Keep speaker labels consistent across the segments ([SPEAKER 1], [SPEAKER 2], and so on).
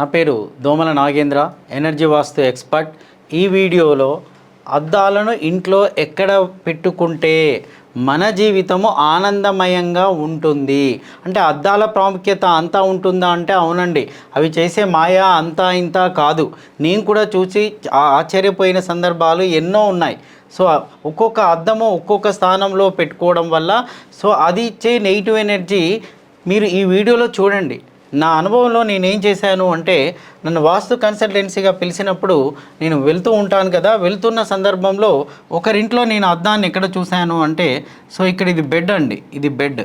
[SPEAKER 1] నా పేరు దోమల నాగేంద్ర ఎనర్జీ వాస్తు ఎక్స్పర్ట్. ఈ వీడియోలో అద్దాలను ఇంట్లో ఎక్కడ పెట్టుకుంటే మన జీవితము ఆనందమయంగా ఉంటుంది? అంటే అద్దాల ప్రాముఖ్యత అంతా ఉంటుందా అంటే అవునండి. అవి చేసే మాయా అంతా ఇంత కాదు. నేను కూడా చూసి ఆశ్చర్యపోయిన సందర్భాలు ఎన్నో ఉన్నాయి. సో ఒక్కొక్క అద్దము ఒక్కొక్క స్థానంలో పెట్టుకోవడం వల్ల సో అది ఇచ్చే నెగిటివ్ ఎనర్జీ మీరు ఈ వీడియోలో చూడండి. నా అనుభవంలో నేనేం చేశాను అంటే నన్ను వాస్తు కన్సల్టెన్సీగా పిలిచినప్పుడు నేను వెళ్తూ ఉంటాను కదా వెళ్తున్న సందర్భంలో ఒకరింట్లో నేను అద్దాన్ని ఎక్కడ చూశాను అంటే సో ఇక్కడ ఇది బెడ్ అండి ఇది బెడ్.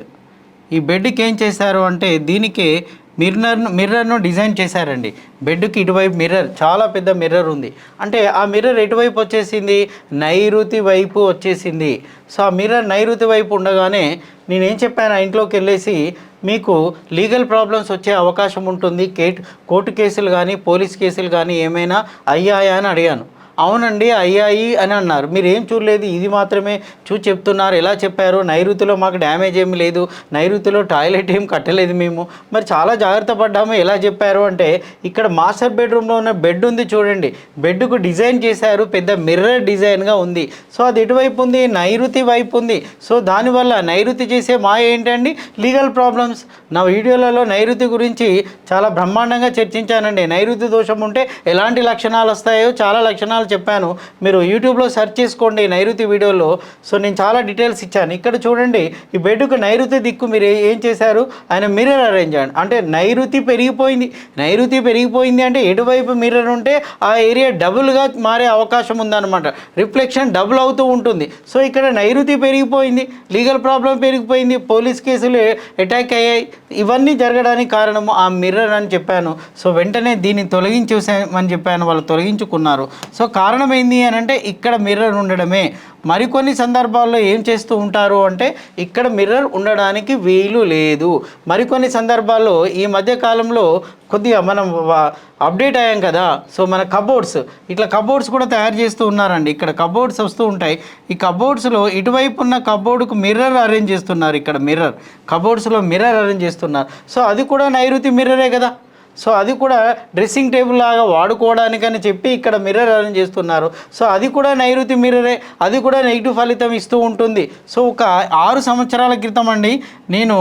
[SPEAKER 1] ఈ బెడ్కి ఏం చేశారు అంటే దీనికి మిర్రర్ మిర్రర్ను డిజైన్ చేశారండి. బెడ్కి ఇటువైపు మిర్రర్ చాలా పెద్ద మిర్రర్ ఉంది. అంటే ఆ మిర్రర్ ఎటువైపు వచ్చేసింది? నైరుతి వైపు వచ్చేసింది. సో ఆ మిర్రర్ నైరుతి వైపు ఉండగానే నేనేం చెప్పాను? ఆ ఇంట్లోకి వెళ్ళేసి మీకు లీగల్ ప్రాబ్లమ్స్ వచ్చే అవకాశం ఉంటుంది. కేట్ కోర్టు కేసులు కానీ పోలీస్ కేసులు కానీ ఏమైనా అయ్యాయా అని అడిగాను. అవునండి అయ్యాయి అని అన్నారు. మీరు ఏం చూడలేదు? ఇది మాత్రమే చూ చెప్తున్నారు. ఎలా చెప్పారు? నైరుతిలో మాకు డ్యామేజ్ ఏమి లేదు. నైరుతిలో టాయిలెట్ ఏం కట్టలేదు మేము. మరి చాలా జాగ్రత్త పడ్డాము. ఎలా చెప్పారు అంటే ఇక్కడ మాస్టర్ బెడ్రూమ్లో ఉన్న బెడ్ ఉంది చూడండి. బెడ్కు డిజైన్ చేశారు. పెద్ద మిర్రర్ డిజైన్గా ఉంది. సో అది ఎటువైపు ఉంది? నైరుతి వైపు ఉంది. సో దానివల్ల నైరుతి చేసే మా ఏంటండి? Legal problems. నా వీడియోలలో నైరుతి గురించి చాలా బ్రహ్మాండంగా చర్చించానండి. నైరుతి దోషం ఉంటే ఎలాంటి లక్షణాలు వస్తాయో చాలా లక్షణాలు చెప్పాను. మీరు యూట్యూబ్లో సెర్చ్ చేసుకోండి నైరుతి వీడియోలో. సో నేను చాలా డీటెయిల్స్ ఇచ్చాను. ఇక్కడ చూడండి ఈ బెడ్కు నైరుతి దిక్కు మీరు ఏం చేశారు? ఆయన మిర్రర్ అరేంజ్ చేయండి. అంటే నైరుతి పెరిగిపోయింది. నైరుతి పెరిగిపోయింది అంటే ఎటువైపు మిర్రర్ ఉంటే ఆ ఏరియా డబుల్గా మారే అవకాశం ఉందన్నమాట. రిఫ్లెక్షన్ డబుల్ అవుతూ ఉంటుంది. సో ఇక్కడ నైరుతి పెరిగిపోయింది. లీగల్ ప్రాబ్లం పెరిగిపోయింది. పోలీస్ కేసులు అటాక్ అయ్యాయి. ఇవన్నీ జరగడానికి కారణము ఆ మిర్రర్ అని చెప్పాను. సో వెంటనే దీన్ని తొలగించేసామని చెప్పాను. వాళ్ళు తొలగించుకున్నారు. సో కారణం ఏంది అని అంటే ఇక్కడ మిర్రర్ ఉండడమే. మరికొన్ని సందర్భాల్లో ఏం చేస్తూ ఉంటారు అంటే ఇక్కడ మిర్రర్ ఉండడానికి వీలు లేదు. మరికొన్ని సందర్భాల్లో ఈ మధ్య కాలంలో కొద్దిగా మనం అప్డేట్ అయ్యాం కదా. సో మన కబోర్డ్స్ ఇట్లా కబోర్డ్స్ కూడా తయారు చేస్తూ ఉన్నారండి. ఇక్కడ కబోర్డ్స్ వస్తూ ఉంటాయి. ఈ కబోర్డ్స్లో ఇటువైపు ఉన్న కబోర్డుకు మిర్రర్ అరేంజ్ చేస్తున్నారు ఇక్కడ మిర్రర్ కబోర్డ్స్లో మిర్రర్ అరేంజ్ చేస్తున్నారు. సో అది కూడా నైరుతి మిర్రరే కదా. సో అది కూడా డ్రెస్సింగ్ టేబుల్ లాగా వాడుకోవడానికని చెప్పి ఇక్కడ మిర్రర్ అరేంజ్ చేస్తున్నారు. సో అది కూడా నైరుతి మిర్రరే అది కూడా నెగిటివ్ ఫలితం ఇస్తూ ఉంటుంది. సో ఒక ఆరు సంవత్సరాల క్రితం అండి నేను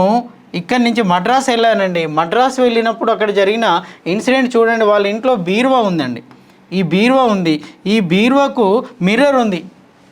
[SPEAKER 1] ఇక్కడి నుంచి మద్రాస్ వెళ్ళానండి. మద్రాస్ వెళ్ళినప్పుడు అక్కడ జరిగిన ఇన్సిడెంట్ చూడండి వాళ్ళ ఇంట్లో బీరువా ఉందండి. ఈ బీరువా ఉంది. ఈ బీరువాకు మిర్రర్ ఉంది.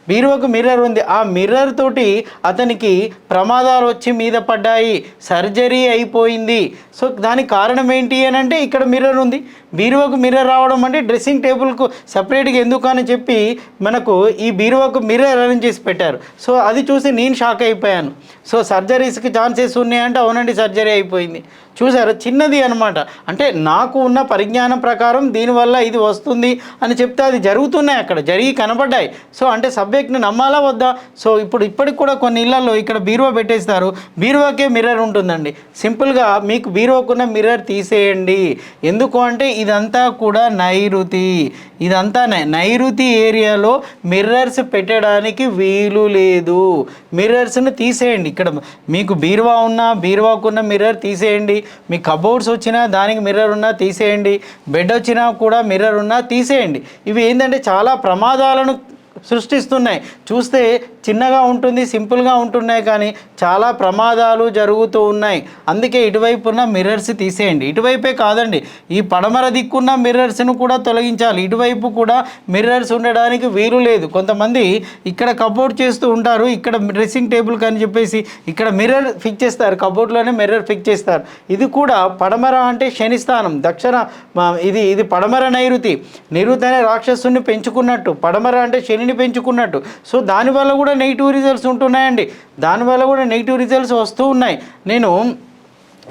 [SPEAKER 1] బీరువాకు మిర్రర్ ఉంది. ఆ మిర్రర్ తోటి అతనికి ప్రమాదాలు వచ్చి మీద పడ్డాయి. సర్జరీ అయిపోయింది. సో దానికి కారణం ఏంటి అని అంటే ఇక్కడ మిర్రర్ ఉంది. బీరువాకు మిర్రర్ రావడం అంటే డ్రెస్సింగ్ టేబుల్కు సపరేట్గా ఎందుకు అని చెప్పి మనకు ఈ బీరువాకు మిర్రర్ అరేంజ్ చేసి పెట్టారు. సో అది చూసి నేను షాక్ అయిపోయాను. సో సర్జరీస్కి ఛాన్సెస్ ఉన్నాయంటే అవునండి సర్జరీ అయిపోయింది. చూసారు చిన్నది అనమాట అంటే నాకు ఉన్న పరిజ్ఞానం ప్రకారం దీనివల్ల ఇది వస్తుంది అని చెప్తే అది జరుగుతున్నాయి అక్కడ జరిగి కనబడ్డాయి. సో అంటే సబ్జెక్ట్ని నమ్మాలా వద్దా? సో ఇప్పుడు ఇప్పటికి కూడా కొన్ని ఇళ్ళలో ఇక్కడ బీరువా పెట్టేస్తారు. బీరువాకే మిర్రర్ ఉంటుందండి. సింపుల్గా మీకు బీరువాకున్న మిర్రర్ తీసేయండి. ఎందుకు అంటే ఇదంతా కూడా నైరుతి. ఇదంతా నై- నైరుతి ఏరియాలో మిర్రర్స్ పెట్టడానికి వీలు లేదు. మిర్రర్స్ని తీసేయండి. ఇక్కడ మీకు బీరువా ఉన్న బీరువాకున్న మిర్రర్ తీసేయండి. మీ కబోర్డ్స్ వచ్చినా దానికి మిర్రర్ ఉన్నా తీసేయండి. బెడ్ వచ్చినా కూడా మిర్రర్ ఉన్నా తీసేయండి. ఇవి ఏంటంటే చాలా ప్రమాదాలను సృష్టిస్తున్నాయి. చూస్తే చిన్నగా ఉంటుంది సింపుల్గా ఉంటున్నాయి కానీ చాలా ప్రమాదాలు జరుగుతూ ఉన్నాయి. అందుకే ఇటువైపు ఉన్న మిర్రర్స్ తీసేయండి. ఇటువైపే కాదండి ఈ పడమర దిక్కున్న మిర్రర్స్ను కూడా తొలగించాలి. ఇటువైపు కూడా మిర్రర్స్ ఉండడానికి వీలు లేదు. కొంతమంది ఇక్కడ కబోర్డ్ చేస్తూ ఉంటారు ఇక్కడ డ్రెస్సింగ్ టేబుల్ అని చెప్పేసి ఇక్కడ మిర్రర్ ఫిక్స్ చేస్తారు. కబోర్డ్లోనే మిర్రర్ ఫిక్స్ చేస్తారు. ఇది కూడా పడమర అంటే శనిస్థానం దక్షిణ ఇది ఇది పడమర నైరుతి. నిరుతి అనే రాక్షసుని పెంచుకున్నట్టు పడమర అంటే శనిని పెంచుకున్నట్టు. సో దానివల్ల కూడా నెగిటివ్ రిజల్ట్స్ ఉంటున్నాయండి. దానివల్ల కూడా నెగిటివ్ రిజల్ట్స్ వస్తూ ఉన్నాయి. నేను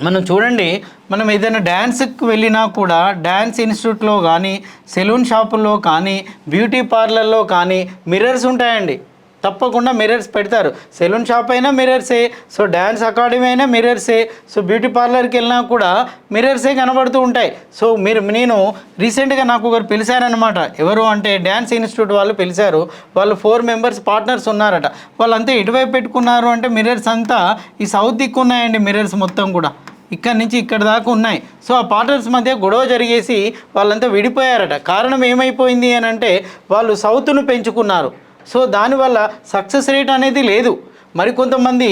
[SPEAKER 1] మనం చూడండి మనం ఏదైనా డ్యాన్స్కి వెళ్ళినా కూడా డ్యాన్స్ ఇన్స్టిట్యూట్లో కానీ సెలూన్ షాపుల్లో కానీ బ్యూటీ పార్లర్లో కానీ మిర్రర్స్ ఉంటాయండి. తప్పకుండా మిర్రర్స్ పెడతారు. సెలూన్ షాప్ అయినా మిర్రర్సే సో డ్యాన్స్ అకాడమీ అయినా మిర్రర్సే సో బ్యూటీ పార్లర్కి వెళ్ళినా కూడా మిర్రర్సే కనబడుతూ ఉంటాయి. సో మీరు నేను రీసెంట్గా నాకు ఒకరు పిలిచారనమాట ఎవరు అంటే డ్యాన్స్ ఇన్స్టిట్యూట్ వాళ్ళు పిలిచారు. వాళ్ళు ఫోర్ మెంబర్స్ పార్ట్నర్స్ ఉన్నారట. వాళ్ళంతా ఎటువైపు పెట్టుకున్నారు అంటే మిర్రర్స్ అంతా ఈ సౌత్ దిక్కు ఉన్నాయండి మిర్రర్స్ మొత్తం కూడా. ఇక్కడ నుంచి ఇక్కడ దాకా ఉన్నాయి. సో ఆ పార్ట్నర్స్ మధ్య గొడవ జరిగేసి వాళ్ళంతా విడిపోయారట. కారణం ఏమైపోయింది అని అంటే వాళ్ళు సౌత్ను పెంచుకున్నారు. సో దానివల్ల సక్సెస్ రేట్ అనేది లేదు. మరి కొంతమంది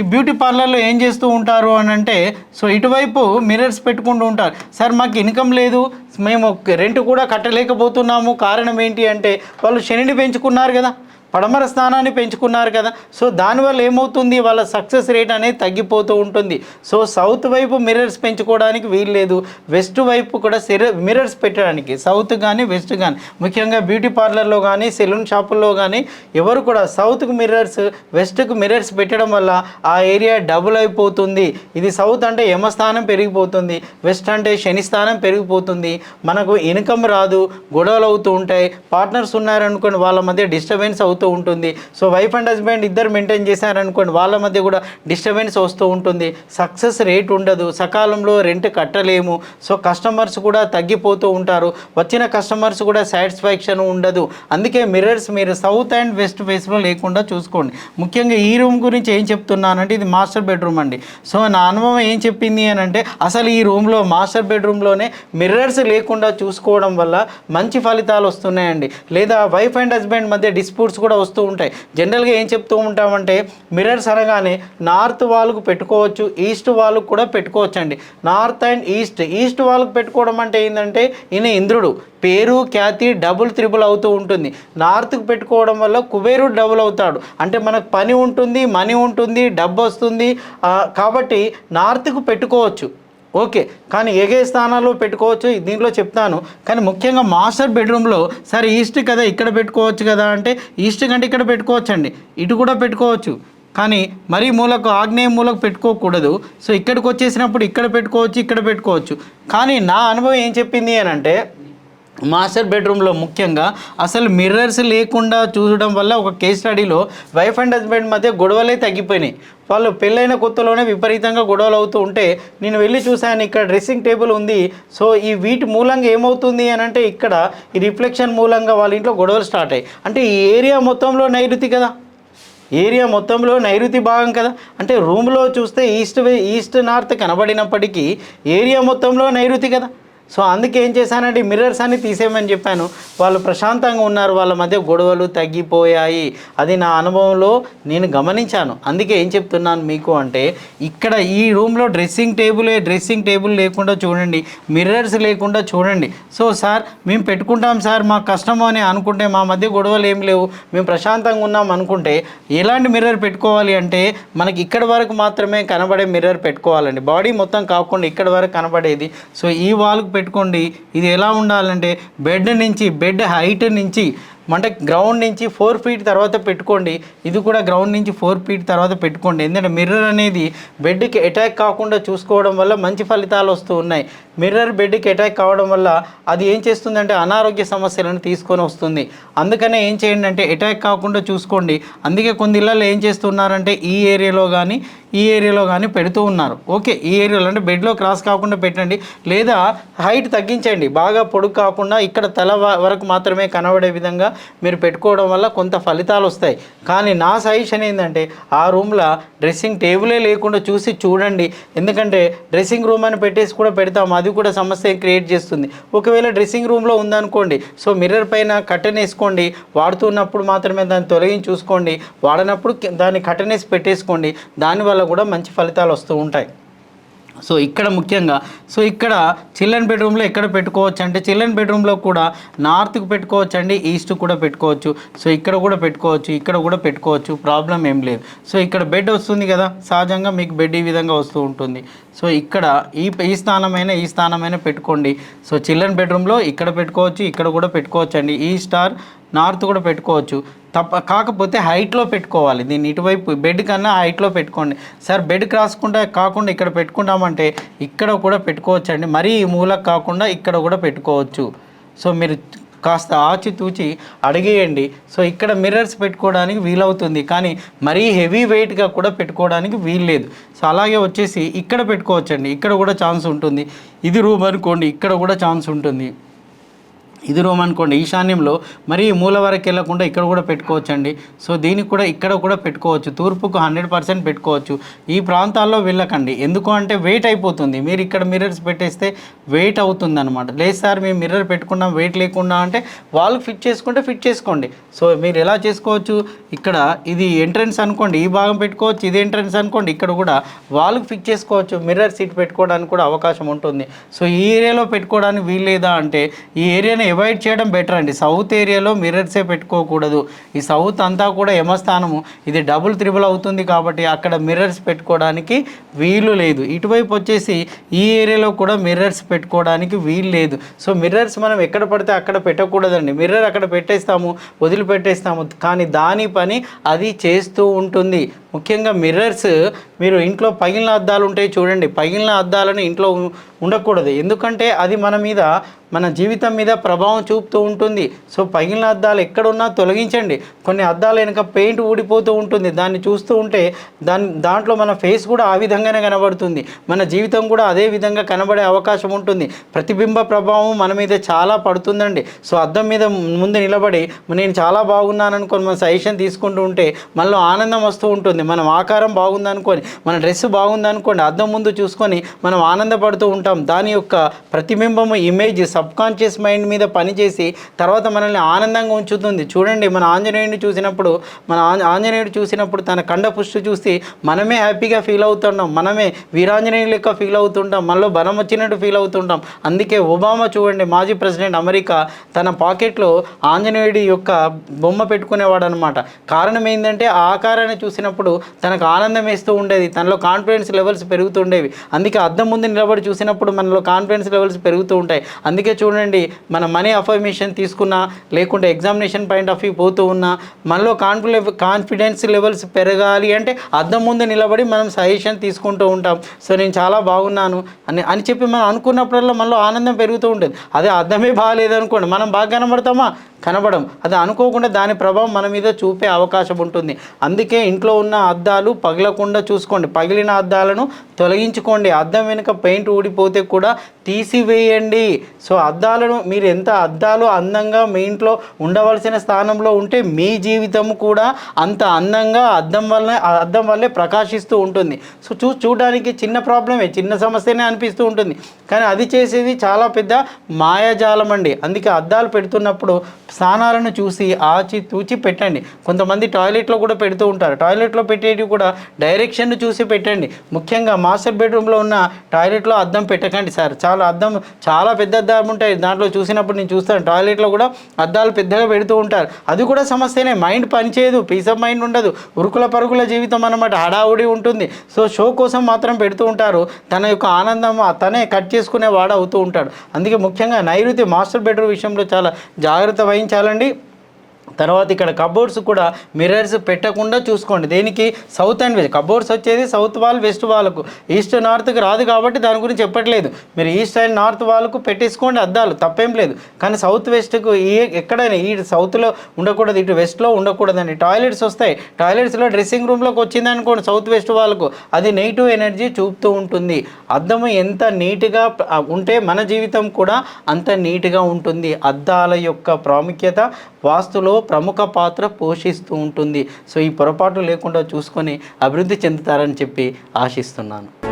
[SPEAKER 1] ఈ బ్యూటీ పార్లర్లో ఏం చేస్తూ ఉంటారు అని అంటే సో ఇటువైపు మిర్రర్స్ పెట్టుకుంటూ ఉంటారు. సార్ మాకు ఇన్కమ్ లేదు మేము రెంట్ కూడా కట్టలేకపోతున్నాము కారణం ఏంటి అంటే వాళ్ళు శనిని పెంచుకున్నారు కదా. పడమర స్థానాన్ని పెంచుకున్నారు కదా. సో దానివల్ల ఏమవుతుంది? వాళ్ళ సక్సెస్ రేట్ అనేది తగ్గిపోతూ ఉంటుంది. సో సౌత్ వైపు మిర్రర్స్ పెంచుకోవడానికి వీలు లేదు. వెస్ట్ వైపు కూడా సిర మిర్రర్స్ పెట్టడానికి సౌత్ కానీ వెస్ట్ కానీ ముఖ్యంగా బ్యూటీ పార్లర్లో కానీ సెలూన్ షాపుల్లో కానీ ఎవరు కూడా సౌత్కు మిర్రర్స్ వెస్ట్కు మిర్రర్స్ పెట్టడం వల్ల ఆ ఏరియా డబుల్ అయిపోతుంది. ఇది సౌత్ అంటే యమస్థానం పెరిగిపోతుంది. వెస్ట్ అంటే శని స్థానం పెరిగిపోతుంది. మనకు ఇన్కమ్ రాదు గొడవలు అవుతూ ఉంటాయి. పార్ట్నర్స్ ఉన్నారనుకోండి వాళ్ళ మధ్య డిస్టర్బెన్స్ అవుతుంది అవుతూ ఉంటుంది. సో వైఫ్ అండ్ హస్బెండ్ ఇద్దరు మెయింటైన్ చేశారనుకోండి వాళ్ళ మధ్య కూడా డిస్టర్బెన్స్ వస్తూ ఉంటుంది. సక్సెస్ రేట్ ఉండదు. సకాలంలో రెంట్ కట్టలేము. సో కస్టమర్స్ కూడా తగ్గిపోతూ ఉంటారు. వచ్చిన కస్టమర్స్ కూడా సాటిస్ఫాక్షన్ ఉండదు. అందుకే మిర్రర్స్ మీరు సౌత్ అండ్ వెస్ట్ ఫేస్లో లేకుండా చూసుకోండి. ముఖ్యంగా ఈ రూమ్ గురించి ఏం చెప్తున్నానంటే ఇది మాస్టర్ బెడ్రూమ్ అండి. సో నా అనుభవం ఏం చెప్పింది అని అంటే అసలు ఈ రూమ్లో మాస్టర్ బెడ్రూమ్లోనే మిర్రర్స్ లేకుండా చూసుకోవడం వల్ల మంచి ఫలితాలు వస్తున్నాయండి. లేదా వైఫ్ అండ్ హస్బెండ్ మధ్య డిస్ప్యూట్స్ కూడా వస్తూ ఉంటాయి. జనరల్గా ఏం చెప్తూ ఉంటామంటే మిర్రర్స్ అనగానే నార్త్ వాళ్ళకు పెట్టుకోవచ్చు ఈస్ట్ వాళ్ళకు కూడా పెట్టుకోవచ్చు అండి నార్త్ అండ్ ఈస్ట్ ఈస్ట్ వాళ్ళకు పెట్టుకోవడం అంటే ఏంటంటే ఈయన ఇంద్రుడు. పేరు ఖ్యాతి డబుల్ త్రిబుల్ అవుతూ ఉంటుంది. నార్త్కు పెట్టుకోవడం వల్ల కుబేరుడు డబుల్ అవుతాడు. అంటే మనకు పని ఉంటుంది మనీ ఉంటుంది డబ్బు వస్తుంది. కాబట్టి నార్త్కు పెట్టుకోవచ్చు. ఓకే కానీ ఏగే స్థానాల్లో పెట్టుకోవచ్చు? దీంట్లో చెప్తాను. కానీ ముఖ్యంగా మాస్టర్ బెడ్రూమ్లో సరే ఈస్ట్ కదా ఇక్కడ పెట్టుకోవచ్చు కదా అంటే ఈస్ట్ కంటే ఇక్కడ పెట్టుకోవచ్చు అండి ఇటు కూడా పెట్టుకోవచ్చు. కానీ మరీ మూలకు ఆగ్నేయ మూలకు పెట్టుకోకూడదు. సో ఇక్కడికి వచ్చేసినప్పుడు ఇక్కడ పెట్టుకోవచ్చు ఇక్కడ పెట్టుకోవచ్చు. కానీ నా అనుభవం ఏం చెప్పింది అని అంటే మాస్టర్ బెడ్రూమ్లో ముఖ్యంగా అసలు మిర్రర్స్ లేకుండా చూడడం వల్ల ఒక కేస్ స్టడీలో వైఫ్ అండ్ హస్బెండ్ మధ్య గొడవలే తగ్గిపోయినాయి. వాళ్ళు పెళ్ళైన కొత్తలోనే విపరీతంగా గొడవలు అవుతూ ఉంటే నేను వెళ్ళి చూశాను ఇక్కడ డ్రెస్సింగ్ టేబుల్ ఉంది. సో ఈ వీటి మూలంగా ఏమవుతుంది? అని అంటే ఇక్కడ ఈ రిఫ్లెక్షన్ మూలంగా వాళ్ళ ఇంట్లో గొడవలు స్టార్ట్ అయ్యాయి. అంటే ఈ ఏరియా మొత్తంలో నైరుతి కదా. ఏరియా మొత్తంలో నైరుతి భాగం కదా. అంటే రూమ్లో చూస్తే ఈస్ట్ ఈస్ట్ నార్త్ కనబడినప్పటికీ ఏరియా మొత్తంలో నైరుతి కదా. సో అందుకే ఏం చేశానంటే మిర్రర్స్ అన్ని తీసేయమని చెప్పాను. వాళ్ళు ప్రశాంతంగా ఉన్నారు. వాళ్ళ మధ్య గొడవలు తగ్గిపోయాయి. అది నా అనుభవంలో నేను గమనించాను. అందుకే ఏం చెప్తున్నాను మీకు అంటే ఇక్కడ ఈ రూమ్లో డ్రెస్సింగ్ టేబులే డ్రెస్సింగ్ టేబుల్ లేకుండా చూడండి. మిర్రర్స్ లేకుండా చూడండి. సో సార్ మేము పెట్టుకుంటాం సార్. మా కష్టం అని అనుకుంటే మా మధ్య గొడవలు ఏం లేవు. మేము ప్రశాంతంగా ఉన్నాం అనుకుంటే ఎలాంటి మిర్రర్ పెట్టుకోవాలి అంటే మనకి ఇక్కడ వరకు మాత్రమే కనబడే మిర్రర్ పెట్టుకోవాలండి. బాడీ మొత్తం కాకుండా ఇక్కడ వరకు కనబడేది. సో ఈ వాళ్ళకి పెట్టుకోండి. ఇది ఎలా ఉండాలంటే బెడ్ నుంచి బెడ్ హైట్ నుంచి అంటే గ్రౌండ్ నుంచి ఫోర్ ఫీట్ తర్వాత పెట్టుకోండి. ఇది కూడా గ్రౌండ్ నుంచి ఫోర్ ఫీట్ తర్వాత పెట్టుకోండి. ఎందుకంటే మిర్రర్ అనేది బెడ్కి అటాక్ కాకుండా చూసుకోవడం వల్ల మంచి ఫలితాలు వస్తూ ఉన్నాయి. మిర్రర్ బెడ్కి అటాక్ కావడం వల్ల అది ఏం చేస్తుందంటే అనారోగ్య సమస్యలను తీసుకొని వస్తుంది. అందుకనే ఏం చేయండి అంటే అటాక్ కాకుండా చూసుకోండి. అందుకే కొన్ని ఇళ్ళల్లో ఏం చేస్తున్నారంటే ఈ ఏరియాలో కానీ ఈ ఏరియాలో కానీ పెడుతూ ఉన్నారు. ఓకే ఈ ఏరియాలో అంటే బెడ్లో క్రాస్ కాకుండా పెట్టండి. లేదా హైట్ తగ్గించండి. బాగా పొడుగు కాకుండా ఇక్కడ తల వరకు మాత్రమే కనబడే విధంగా మీరు పెట్టుకోవడం వల్ల కొంత ఫలితాలు వస్తాయి. కానీ నా సజెషన్ ఏంటంటే ఆ రూమ్లో డ్రెస్సింగ్ టేబులే లేకుండా చూసి చూడండి. ఎందుకంటే డ్రెస్సింగ్ రూమ్ అని పెట్టేసి కూడా పెడతాం. అది కూడా సమస్య క్రియేట్ చేస్తుంది. ఒకవేళ డ్రెస్సింగ్ రూమ్లో ఉందనుకోండి సో మిర్రర్ పైన కట్టెన్ వేసుకోండి వాడుతున్నప్పుడు మాత్రమే దాన్ని తొలగించి చూసుకోండి వాడనప్పుడు దాన్ని కట్టెన్ వేసి పెట్టేసుకోండి దానివల్ల కూడా మంచి ఫలితాలు వస్తూ ఉంటాయి. సో ఇక్కడ ముఖ్యంగా సో ఇక్కడ చిల్డ్రన్ బెడ్రూమ్లో ఎక్కడ పెట్టుకోవచ్చు అంటే చిల్డ్రన్ బెడ్రూమ్లో కూడా నార్త్కు పెట్టుకోవచ్చు అండి ఈస్ట్ కూడా పెట్టుకోవచ్చు. సో ఇక్కడ కూడా పెట్టుకోవచ్చు ఇక్కడ కూడా పెట్టుకోవచ్చు ప్రాబ్లం ఏం లేదు. సో ఇక్కడ బెడ్ వస్తుంది కదా సహజంగా మీకు బెడ్ ఈ విధంగా వస్తూ ఉంటుంది. సో ఇక్కడ ఈ ఈ స్థానమైన ఈ స్థానమైన పెట్టుకోండి. సో చిల్డ్రన్ బెడ్రూమ్లో ఇక్కడ పెట్టుకోవచ్చు ఇక్కడ కూడా పెట్టుకోవచ్చు అండి ఈ స్టార్ నార్త్ కూడా పెట్టుకోవచ్చు. తప్ప కాకపోతే హైట్లో పెట్టుకోవాలి. దీన్ని ఇటువైపు బెడ్ కన్నా హైట్లో పెట్టుకోండి. సార్ బెడ్ క్రాస్కుండా కాకుండా ఇక్కడ పెట్టుకుంటామంటే ఇక్కడ కూడా పెట్టుకోవచ్చండి. మరీ ఈ మూలకు కాకుండా ఇక్కడ కూడా పెట్టుకోవచ్చు. సో మీరు కాస్త ఆచితూచి అడిగేయండి. సో ఇక్కడ మిర్రర్స్ పెట్టుకోవడానికి వీలవుతుంది. కానీ మరీ హెవీ వెయిట్గా కూడా పెట్టుకోవడానికి వీల్లేదు. సో అలాగే వచ్చేసి ఇక్కడ పెట్టుకోవచ్చండి. ఇక్కడ కూడా ఛాన్స్ ఉంటుంది. ఇది రూమ్ అనుకోండి. ఇక్కడ కూడా ఛాన్స్ ఉంటుంది. ఇది రూమ్ అనుకోండి. ఈశాన్యంలో మరి ఈ మూల వరకు వెళ్ళకుండా ఇక్కడ కూడా పెట్టుకోవచ్చు అండి సో దీనికి కూడా ఇక్కడ కూడా పెట్టుకోవచ్చు. తూర్పుకు హండ్రెడ్ పర్సెంట్ పెట్టుకోవచ్చు. ఈ ప్రాంతాల్లో వెళ్ళకండి. ఎందుకు అంటే వెయిట్ అయిపోతుంది. మీరు ఇక్కడ మిర్రర్స్ పెట్టేస్తే వెయిట్ అవుతుంది అనమాట లేదు సార్ మేము మిర్రర్ పెట్టుకున్నాం వెయిట్ లేకుండా అంటే వాళ్ళు ఫిట్ చేసుకుంటే ఫిట్ చేసుకోండి. సో మీరు ఎలా చేసుకోవచ్చు? ఇక్కడ ఇది ఎంట్రన్స్ అనుకోండి. ఈ భాగం పెట్టుకోవచ్చు ఇది ఎంట్రన్స్ అనుకోండి. ఇక్కడ కూడా వాళ్ళకి ఫిక్స్ చేసుకోవచ్చు. మిర్రర్ సీట్ పెట్టుకోవడానికి కూడా అవకాశం ఉంటుంది. సో ఈ ఏరియాలో పెట్టుకోవడానికి వీల్లేదా అంటే ఈ ఏరియాని అవాయిడ్ చేయడం బెటర్ అండి. సౌత్ ఏరియాలో మిర్రర్సే పెట్టుకోకూడదు. ఈ సౌత్ అంతా కూడా యమస్థానము. ఇది డబుల్ త్రిబుల్ అవుతుంది కాబట్టి అక్కడ మిర్రర్స్ పెట్టుకోవడానికి వీలు లేదు. ఇటువైపు వచ్చేసి ఈ ఏరియాలో కూడా మిర్రర్స్ పెట్టుకోవడానికి వీలు లేదు. సో మిర్రర్స్ మనం ఎక్కడ పడితే అక్కడ పెట్టకూడదండి. మిర్రర్ అక్కడ పెట్టేస్తాము వదిలిపెట్టేస్తాము. కానీ దాని పని అది చేస్తూ ఉంటుంది. ముఖ్యంగా మిర్రర్స్ మీరు ఇంట్లో పగిలిన అద్దాలు ఉంటాయి చూడండి పగిలిన అద్దాలను ఇంట్లో ఉండకూడదు. ఎందుకంటే అది మన మీద మన జీవితం మీద ప్రభావం చూపుతూ ఉంటుంది. సో పగిలిన అద్దాలు ఎక్కడున్నా తొలగించండి. కొన్ని అద్దాలు వెనుక పెయింట్ ఊడిపోతూ ఉంటుంది. దాన్ని చూస్తూ ఉంటే దాని దాంట్లో మన ఫేస్ కూడా ఆ విధంగానే కనబడుతుంది. మన జీవితం కూడా అదే విధంగా కనబడే అవకాశం ఉంటుంది. ప్రతిబింబ ప్రభావం మన మీద చాలా పడుతుందండి. సో అద్దం మీద ముందు నిలబడి నేను చాలా బాగున్నాను అనుకొని మన సజెషన్ తీసుకుంటూ ఉంటే మనలో ఆనందం వస్తూ ఉంటుంది. మనం ఆకారం బాగుందనుకొని మన డ్రెస్ బాగుందనుకోండి అద్దం ముందు చూసుకొని మనం ఆనందపడుతూ ఉంటాం. దాని యొక్క ప్రతిబింబము ఇమేజ్ సబ్ కాన్షియస్ మైండ్ మీద పనిచేసి తర్వాత మనల్ని ఆనందంగా ఉంచుతుంది. చూడండి మన ఆంజనేయుడిని చూసినప్పుడు మన ఆంజనేయుడు చూసినప్పుడు తన కండ పుష్టి చూసి మనమే హ్యాపీగా ఫీల్ అవుతున్నాం. మనమే వీరాంజనేయుడు లెక్క ఫీల్ అవుతుంటాం. మనలో బలం వచ్చినట్టు ఫీల్ అవుతుంటాం. అందుకే ఒబామా చూడండి మాజీ ప్రెసిడెంట్ అమెరికా తన పాకెట్లో ఆంజనేయుడి యొక్క బొమ్మ పెట్టుకునేవాడు అనమాట కారణం ఏంటంటే ఆ ఆకారాన్ని చూసినప్పుడు తనకు ఆనందం వేస్తూ ఉండేది. తనలో కాన్ఫిడెన్స్ లెవెల్స్ పెరుగుతుండేవి. అందుకే అద్దం ముందు నిలబడి చూసినప్పుడు మనలో కాన్ఫిడెన్స్ లెవెల్స్ పెరుగుతూ ఉంటాయి. అందుకే చూడండి మన మనీ అఫర్మేషన్ తీసుకున్నా లేకుంటే ఎగ్జామినేషన్ పాయింట్ ఆఫ్ వ్యూ పోతూ ఉన్నా మనలో కాన్ఫిడె కాన్ఫిడెన్స్ లెవెల్స్ పెరగాలి అంటే అద్దం ముందు నిలబడి మనం సజెషన్ తీసుకుంటూ ఉంటాం. సో నేను చాలా బాగున్నాను అని అని చెప్పి మనం అనుకున్నప్పుడల్లా మనలో ఆనందం పెరుగుతూ ఉంటుంది అదే అర్థమే బాగాలేదు అనుకోండి మనం బాగా కనబడతామా? కనబడం అది అనుకోకుండా దాని ప్రభావం మన మీద చూపే అవకాశం ఉంటుంది. అందుకే ఇంట్లో ఉన్న అద్దాలు పగలకుండా చూసుకోండి. పగిలిన అద్దాలను తొలగించుకోండి. అద్దం వెనుక పెయింట్ ఊడిపోతే కూడా తీసివేయండి. సో అద్దాలను మీరు ఎంత అద్దాలు అందంగా మీ ఇంట్లో ఉండవలసిన స్థానంలో ఉంటే మీ జీవితం కూడా అంత అందంగా అద్దం వల్లనే ఆ అద్దం వల్లే ప్రకాశిస్తూ ఉంటుంది. సో చూ చూడడానికి చిన్న ప్రాబ్లమే చిన్న సమస్యనే అనిపిస్తూ ఉంటుంది. కానీ అది చేసేది చాలా పెద్ద మాయాజాలం అండి. అందుకే అద్దాలు పెడుతున్నప్పుడు స్థానాలను చూసి ఆచి తూచి పెట్టండి. కొంతమంది టాయిలెట్లో కూడా పెడుతూ ఉంటారు. టాయిలెట్లో పెట్టేటివి కూడా డైరెక్షన్ చూసి పెట్టండి. ముఖ్యంగా మాస్టర్ బెడ్రూమ్లో ఉన్న టాయిలెట్లో అద్దం పెట్టకండి సార్. చాలా అద్దం చాలా పెద్ద అద్దాలు ఉంటాయి. దాంట్లో చూసినప్పుడు నేను చూస్తాను. టాయిలెట్లో కూడా అద్దాలు పెద్దగా పెడుతూ ఉంటారు. అది కూడా సమస్యనే. మైండ్ పనిచేయదు పీస్ ఆఫ్ మైండ్ ఉండదు. ఉరుకుల పరుగుల జీవితం అన్నమాట. హడావుడి ఉంటుంది. సో షో కోసం మాత్రం పెడుతూ ఉంటారు. తన యొక్క ఆనందం తనే కట్ చేసుకునే వాడు అవుతూ ఉంటాడు. అందుకే ముఖ్యంగా నైరుతి మాస్టర్ బెడ్రూమ్ విషయంలో చాలా జాగ్రత్త వహించాలండి తర్వాత ఇక్కడ కబోర్డ్స్ కూడా మిర్రర్స్ పెట్టకుండా చూసుకోండి. దేనికి? సౌత్ అండ్ వెస్ట్ కబోర్డ్స్ వచ్చేది సౌత్ వాల్ వెస్ట్ వాళ్ళకు ఈస్ట్ నార్త్కి రాదు కాబట్టి దాని గురించి చెప్పట్లేదు. మీరు ఈస్ట్ అండ్ నార్త్ వాళ్ళకు పెట్టేసుకోండి అద్దాలు తప్పేం లేదు. కానీ సౌత్ వెస్ట్కు ఈ ఎక్కడైనా ఈ సౌత్లో ఉండకూడదు ఇటు వెస్ట్లో ఉండకూడదండి. టాయిలెట్స్ వస్తాయి. టాయిలెట్స్లో డ్రెస్సింగ్ రూమ్లోకి వచ్చింది అనుకోండి సౌత్ వెస్ట్ వాళ్ళకు అది నెగిటివ్ ఎనర్జీ చూపుతూ ఉంటుంది. అద్దము ఎంత నీట్గా ఉంటే మన జీవితం కూడా అంత నీట్గా ఉంటుంది. అద్దాల యొక్క ప్రాముఖ్యత వాస్తులో ప్రముఖ పాత్ర పోషిస్తూ ఉంటుంది. సో ఈ పొరపాటు లేకుండా చూసుకొని అభివృద్ధి చెందుతారని చెప్పి ఆశిస్తున్నాను.